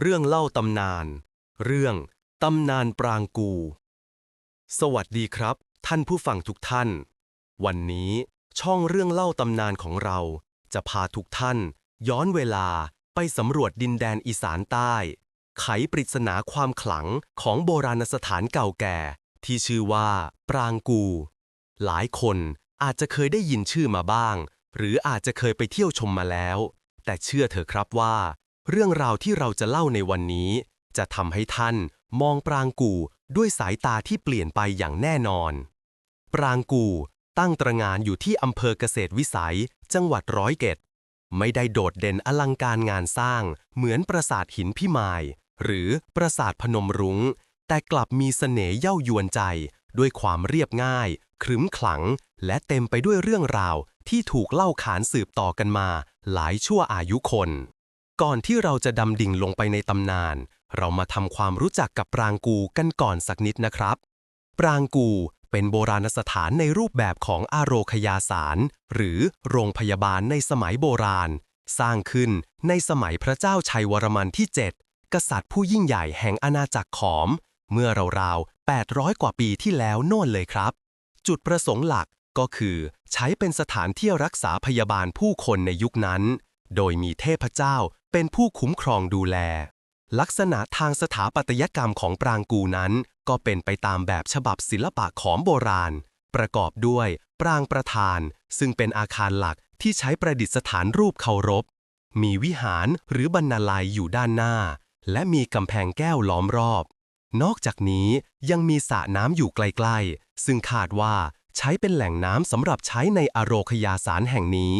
เรื่องเล่าตำนาน เรื่องตำนานปรางกู สวัสดีครับ ท่านผู้ฟังทุกท่าน วันนี้ช่องเรื่องเล่าตำนานของเรา จะพาทุกท่าน ย้อนเวลาไปสำรวจดินแดนอีสานใต้ ไขปริศนาความขลังของโบราณสถานเก่าแก่ ที่ชื่อว่า ปรางกู หลายคนอาจจะเคยได้ยินชื่อมาบ้าง หรืออาจจะเคยไปเที่ยวชมมาแล้ว แต่เชื่อเถอะครับว่า เรื่องราวที่เราจะเล่าในวันนี้ จะทำให้ท่านมองปรางกูด้วยสายตาที่เปลี่ยนไปอย่างแน่นอน ปรางกูตั้งตระงานอยู่ที่อำเภอเกษตรวิสัย จังหวัดร้อยเอ็ดไม่ได้โดดเด่นอลังการงานสร้าง เหมือนปราสาทหินพิมาย หรือปราสาทพนมรุง้ง แต่กลับมีเสน่ห์เย้ายวนใจ ด้วยความเรียบง่ายครึ้มขลัง และเต็มไปด้วยเรื่องราวที่ถูกเล่าขานสืบต่อกันมา หลายชั่วอายุคน ก่อนที่เราจะดำดิ่งลงไปในตำนาน เรามาทำความรู้จักกับปรางกูกันก่อนสักนิดนะครับ ปรางกูเป็นโบราณสถานในรูปแบบของอาโรคยาสาร หรือโรงพยาบาลในสมัยโบราณ สร้างขึ้นในสมัยพระเจ้าชัยวรมันที่ 7 กษัตริย์ผู้ยิ่งใหญ่แห่งอาณาจักรขอม เมื่อราวๆ 800 กว่าปีที่แล้วโน่นเลยครับ จุดประสงค์หลักก็คือใช้เป็นสถานที่รักษาพยาบาลผู้คนในยุคนั้น โดยมีเทพเจ้า เป็นผู้คุ้มครองดูแล ลักษณะทางสถาปัตยกรรมของปรางกูนั้น ก็เป็นไปตามแบบฉบับศิลปะของโบราณ ประกอบด้วย ปรางประธาน ซึ่งเป็นอาคารหลักที่ใช้ประดิษฐานรูปเคารพ มีวิหารหรือบรรณาลัยอยู่ด้านหน้า และมีกำแพงแก้วล้อมรอบ นอกจากนี้ยังมีสระน้ำอยู่ใกล้ๆ ซึ่งคาดว่าใช้เป็นแหล่งน้ำสำหรับใช้ในอโรคยาสารแห่งนี้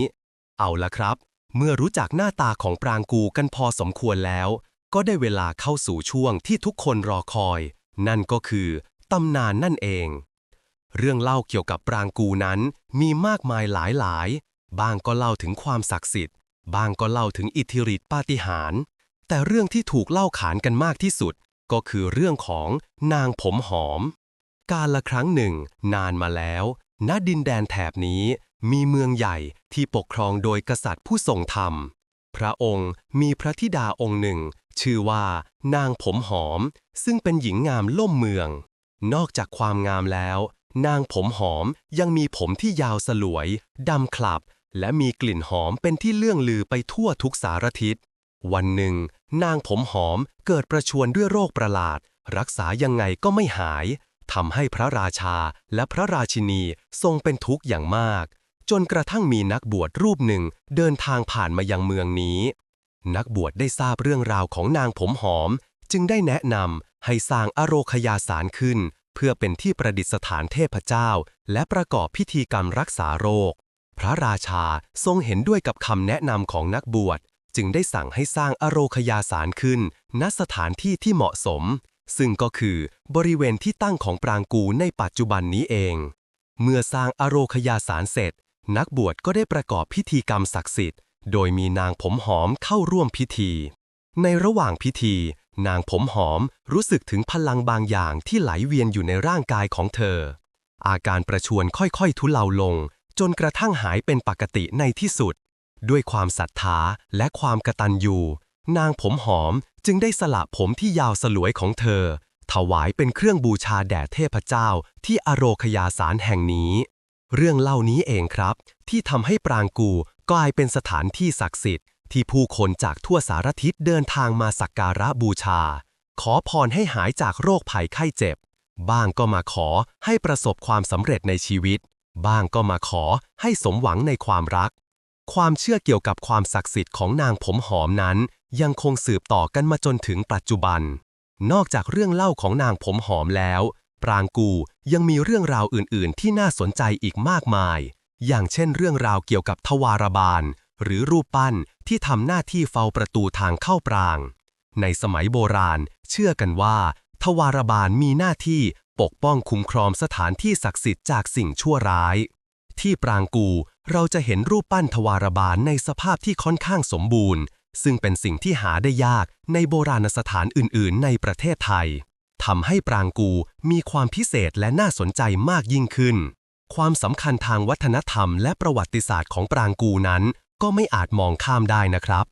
เอาละครับ เมื่อรู้จักหน้าตาของปรางกูกันพอสมควรแล้ว ก็ได้เวลาเข้าสู่ช่วงที่ทุกคนรอคอย นั่นก็คือตำนานนั่นเอง เรื่องเล่าเกี่ยวกับปรางกูนั้นมีมากมายหลายหลาย บ้างก็เล่าถึงความศักดิ์สิทธิ์ บ้างก็เล่าถึงอิทธิฤทธิปาฏิหาริย์ แต่เรื่องที่ถูกเล่าขานกันมากที่สุด ก็คือเรื่องของนางผมหอม การละครั้งหนึ่ง นานมาแล้ว ณดินแดนแถบนี้ มีเมืองใหญ่ที่ปกครองโดยกษัตริย์ผู้ทรงธรรม พระองค์มีพระธิดาองค์หนึ่ง ชื่อว่านางผมหอม ซึ่งเป็นหญิงงามล่มเมือง นอกจากความงามแล้ว นางผมหอมยังมีผมที่ยาวสลวยดำคลับ และมีกลิ่นหอมเป็นที่เลื่องลือไปทั่วทุกสารทิศ วันหนึ่ง นางผมหอมเกิดประชวรด้วยโรคประหลาด รักษายังไงก็ไม่หายทำให้พระราชาและพระราชินีทรงเป็นทุกข์อย่างมาก จนกระทั่งมีนักบวชรูปหนึ่งเดินทางผ่านมายังเมืองนี้ นักบวชได้ทราบเรื่องราวของนางผมหอม จึงได้แนะนำให้สร้างอโรคยาสารขึ้น เพื่อเป็นที่ประดิษฐานเทพเจ้า และประกอบพิธีกรรมรักษาโรค พระราชาทรงเห็นด้วยกับคำแนะนำของนักบวช จึงได้สั่งให้สร้างอโรคยาสารขึ้น ณสถานที่ที่เหมาะสม ซึ่งก็คือบริเวณที่ตั้งของปรางกูในปัจจุบันนี้เองเมื่อสร้างอโรคยาสารเสร็จ นักบวชก็ได้ประกอบพิธีกรรมศักดิ์สิทธิ์ โดยมีนางผมหอมเข้าร่วมพิธี ในระหว่างพิธี นางผมหอมรู้สึกถึงพลังบางอย่างที่ไหลเวียนอยู่ในร่างกายของเธอ อาการประชวนค่อยๆ ทุเลาลง จนกระทั่งหายเป็นปกติในที่สุด ด้วยความศรัทธาและความกตัญญูนางผมหอมจึงได้สละผมที่ยาวสลวยของเธอ ถวายเป็นเครื่องบูชาแด่เทพเจ้าที่อโรคยาสารแห่งนี้ เรื่องเล่านี้เองครับ ที่ทำให้ปรางกูกลายเป็นสถานที่ศักดิ์สิทธิ์ ที่ผู้คนจากทั่วสารทิศเดินทางมาสักการะบูชา ขอพรให้หายจากโรคภัยไข้เจ็บ บ้างก็มาขอให้ประสบความสำเร็จในชีวิต บ้างก็มาขอให้สมหวังในความรัก ความเชื่อเกี่ยวกับความศักดิ์สิทธิ์ของนางผมหอมนั้น ยังคงสืบต่อกันมาจนถึงปัจจุบัน นอกจากเรื่องเล่าของนางผมหอมแล้ว ปรางกูยังมีเรื่องราวอื่น ๆ ที่น่าสนใจอีกมากมาย อย่างเช่นเรื่องราวเกี่ยวกับทวารบาล หรือรูปปั้นที่ทำหน้าที่เฝ้าประตูทางเข้าปราง ในสมัยโบราณ เชื่อกันว่า ทวารบาลมีหน้าที่ปกป้องคุ้มครองสถานที่ศักดิ์สิทธิ์จากสิ่งชั่วร้าย ที่ปรางกูเราจะเห็นรูปปั้นทวารบาลในสภาพที่ค่อนข้างสมบูรณ์ ซึ่งเป็นสิ่งที่หาได้ยากในโบราณสถานอื่น ๆ ในประเทศไทย ทำให้ปรางกูมีความพิเศษและน่าสนใจมากยิ่งขึ้น ความสำคัญทางวัฒนธรรมและประวัติศาสตร์ของปรางกูนั้น ก็ไม่อาจมองข้ามได้นะครับ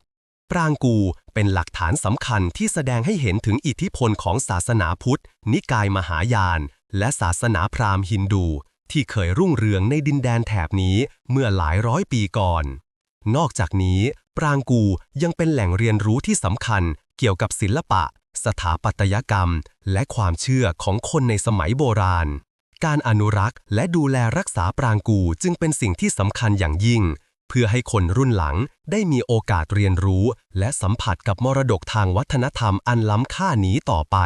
ปรางกูเป็นหลักฐานสำคัญที่แสดงให้เห็นถึงอิทธิพลของศาสนาพุทธ นิกายมหายาน และศาสนาพราหมณ์ฮินดู ที่เคยรุ่งเรืองในดินแดนแถบนี้เมื่อหลายร้อยปีก่อน นอกจากนี้ ปรางกูยังเป็นแหล่งเรียนรู้ที่สำคัญเกี่ยวกับศิลปะ สถาปัตยกรรม และความเชื่อของคนในสมัยโบราณ การอนุรักษ์และดูแลรักษาปรางกูจึงเป็นสิ่งที่สำคัญอย่างยิ่ง เพื่อให้คนรุ่นหลังได้มีโอกาสเรียนรู้ และสัมผัสกับมรดกทางวัฒนธรรมอันล้ำค่านี้ต่อไป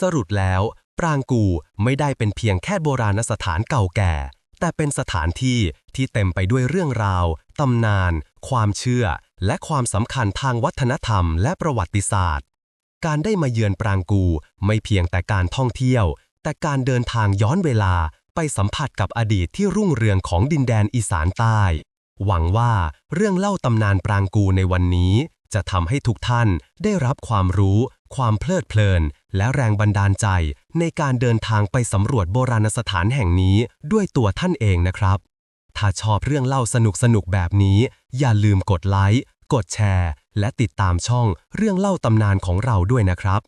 สรุปแล้ว ปรางกูไม่ได้เป็นเพียงแค่โบราณสถานเก่าแก่ แต่เป็นสถานที่ที่เต็มไปด้วยเรื่องราวตำนาน ความเชื่อ และความสำคัญทางวัฒนธรรมและประวัติศาสตร์ การได้มาเยือนปรางกูไม่เพียงแต่การท่องเที่ยว แต่การเดินทางย้อนเวลาไปสัมผัสกับอดีตที่รุ่งเรืองของดินแดนอีสานใต้ หวังว่าเรื่องเล่าตำนานปรางกูในวันนี้ จะทำให้ทุกท่านได้รับความรู้ ความเพลิดเพลิน และแรงบันดาลใจ ในการเดินทางไปสำรวจโบราณสถานแห่งนี้ด้วยตัวท่านเองนะครับ ถ้าชอบเรื่องเล่าสนุกๆแบบนี้ อย่าลืมกดไลค์ กดแชร์ และติดตามช่องเรื่องเล่าตำนานของเราด้วยนะครับ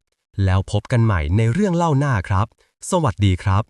แล้วพบกันใหม่ในเรื่องเล่าหน้าครับ สวัสดีครับ